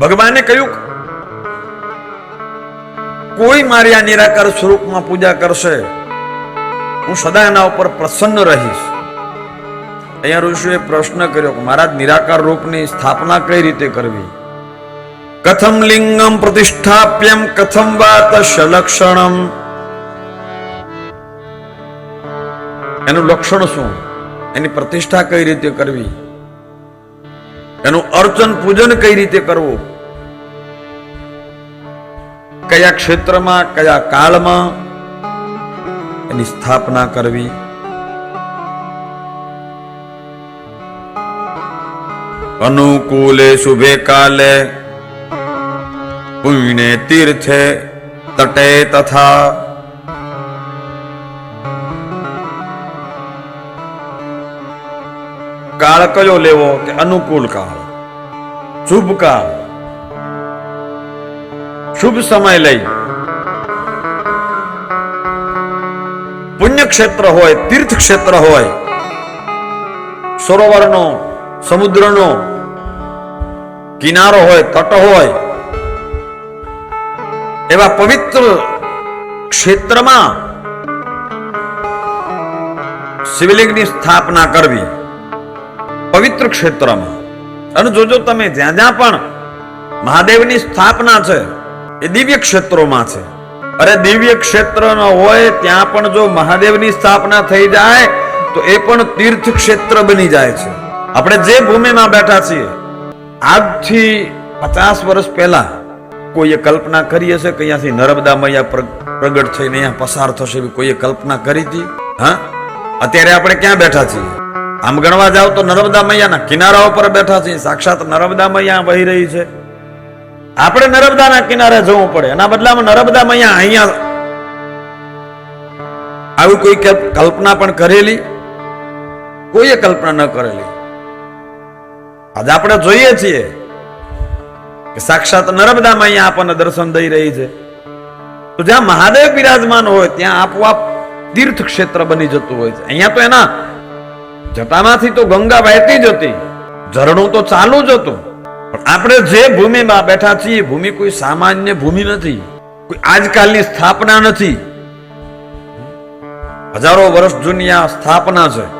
ભગવાને કહ્યું, કોઈ મારી આ નિરાકાર સ્વરૂપમાં પૂજા કરશે, હું સદા એના ઉપર પ્રસન્ન રહીશ. અહીંયા ઋષિએ પ્રશ્ન કર્યો કે મહારાજ, નિરાકાર રૂપની સ્થાપના કઈ રીતે કરવી? કથમ લિંગમ પ્રતિષ્ઠાપ્યમ કથમ વાત લક્ષણમ. એનું લક્ષણ શું? એની પ્રતિષ્ઠા કઈ રીતે કરવી? એનું અર્ચન પૂજન કઈ રીતે કરવું? કયા ક્ષેત્રમાં, કયા કાળમાં એની સ્થાપના કરવી? અનુકૂલે શુભે કાલે, પુણ્ય તીર્થે તટે તથા કાળ કયો લેવો કે અનુકૂળ કાળ શુભ કાળ શુભ સમય લઈ પુણ્ય ક્ષેત્ર હોય તીર્થ ક્ષેત્ર હોય સરોવરનો સમુદ્રનો કિનારો હોય તટ હોય એવા પવિત્ર ક્ષેત્રમાં શિવલિંગની સ્થાપના કરવી પવિત્ર ક્ષેત્રમાં. અને જોજો તમે, જ્યાં જ્યાં પણ મહાદેવની સ્થાપના છે, એ દિવ્ય ક્ષેત્રોમાં છે. અરે દિવ્ય ક્ષેત્ર ન હોય, ત્યાં પણ જો મહાદેવની સ્થાપના થઈ જાય, તો એ પણ તીર્થ ક્ષેત્ર બની જાય છે. આપણે જે ભૂમિમાં બેઠા છીએ, આજથી પચાસ વર્ષ પહેલા કોઈએ કલ્પના કરી હશે કે અહીંયાથી નર્મદા મૈયા પ્રગટ થઈને અહીંયા પસાર થશે એવી કોઈએ કલ્પના કરી હતી? હા? અત્યારે આપણે ક્યાં બેઠા છીએ? આમ ગણવા જાવ તો નર્મદા મૈયાના કિનારા ઉપર બેઠા છીએ. સાક્ષાત નર્મદા મૈયા વહી રહી છે. આપણે નર્મદાના કિનારે જવું પડે. એના બદલામાં નર્મદા મૈયા અહીંયા આવી કોઈ કલ્પના પણ કરેલી? કોઈએ કલ્પના ન કરેલી? આજે આપણે જોઈએ છીએ કે સાક્ષાત નર્મદામાં અહીંયા આપણને દર્શન દઈ રહી છે. તો જ્યાં મહાદેવ બિરાજમાન હોય, ત્યાં આપોઆપ તીર્થ ક્ષેત્ર બની જતું હોય છે. અહીંયા તો એના જટામાંથી તો ગંગા વહેતી જ હતી. ઝરણું તો ચાલુ જ હતું. પણ આપણે જે ભૂમિમાં બેઠા છીએ, એ ભૂમિ કોઈ સામાન્ય ભૂમિ નથી. કોઈ આજકાલની સ્થાપના નથી. હજારો વર્ષ જૂની આ સ્થાપના છે.